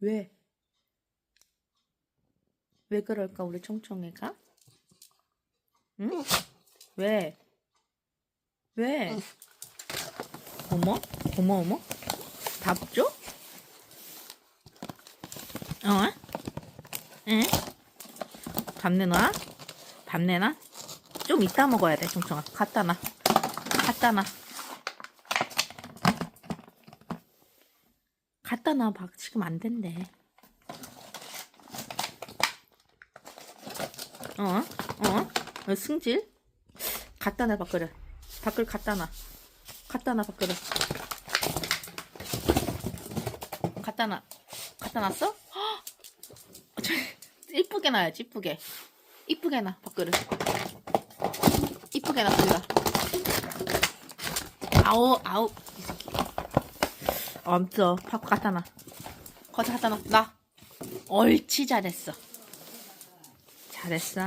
왜? 왜 그럴까, 우리 총총이가? 응? 왜? 왜? 어머? 어머, 어머? 밥 줘? 어? 응? 밥 내놔? 밥 내놔? 좀 이따 먹어야 돼, 총총아. 갖다 놔. 갖다 놔. 갖다 놔. 밥 지금 안 된대. 어? 어? 어, 승질? 갖다 놔, 밥그릇. 밥그릇 갖다 놔. 갖다 놔, 밥그릇. 갖다 놔. 갖다 놨어? 이쁘게 놔야지, 이쁘게. 이쁘게 놔, 밥그릇. 이쁘게 놔, 거기다. 아우, 아우. 엄청 밥 갖다 놔. 거기다 갖다 놔. 나. 옳지, 잘했어. 잘했어.